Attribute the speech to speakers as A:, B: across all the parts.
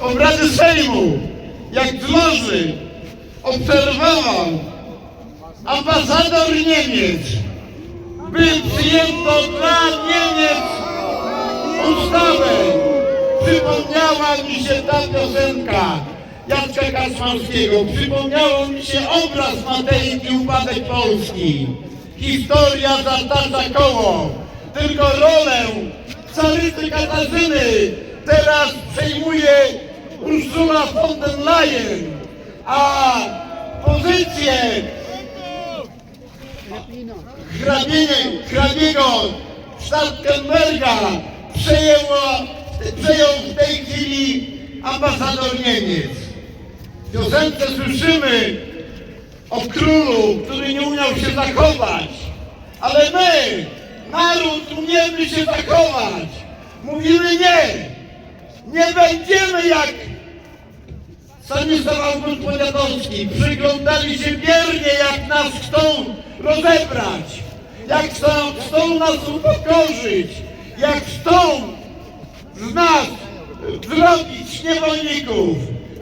A: obrady Sejmu, jak z loży obserwował ambasador Niemiec, by przyjęto dla Niemiec ustawę. Przypomniała mi się ta piosenka Jacka Kaczmarskiego. Przypomniało mi się obraz Matejki Upadek Polski. Historia zatacza koło. Tylko rolę carycy Katarzyny teraz przejmuje Ursula von der Leyen, a pozycję hrabiego, Stoltenberga przejęło, przejął w tej chwili ambasador Niemiec. W piosence słyszymy o królu, który nie umiał się zachować, ale my, naród, umiemy się zachować. Mówimy nie, nie będziemy jak Stanisław August Poniatowski przyglądali się biernie, jak nas chcą rozebrać, jak chcą, chcą nas upokorzyć, jak chcą z nas zrobić niewolników,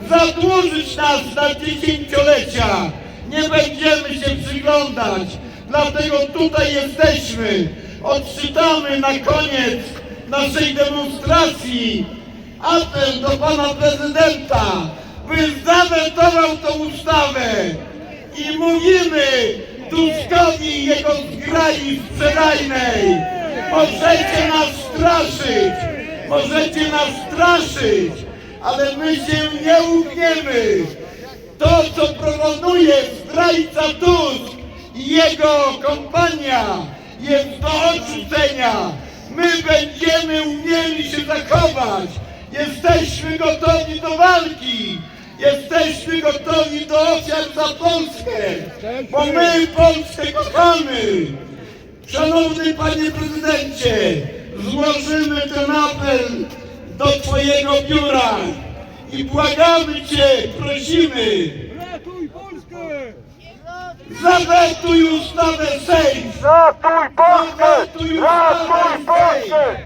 A: zadłużyć nas na dziesięciolecia. Nie będziemy się przyglądać, dlatego tutaj jesteśmy. Odczytamy na koniec naszej demonstracji apel do pana prezydenta, by zawetował tą ustawę i mówimy Tuskowi i jego zgrai sprzedajnej. Możecie nas straszyć, możecie nas straszyć, ale my się nie ugniemy. To, co proponuje zdrajca Tusk i jego kompania, jest do odrzucenia. My będziemy umieli się zachować. Jesteśmy gotowi do walki. Jesteśmy gotowi do ofiar za Polskę, bo my Polskę kochamy. Szanowny panie prezydencie, złożymy ten apel do twojego biura i błagamy cię, prosimy,
B: Ratuj Polskę!
A: zawetuj ustawę Sejm!
C: Ratuj Polskę!
A: Ratuj
C: Ratuj Polskę!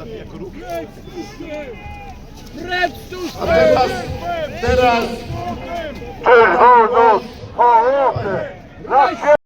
B: zabija kruk.
A: A teraz, teraz...
B: Czerwono,
C: połowę!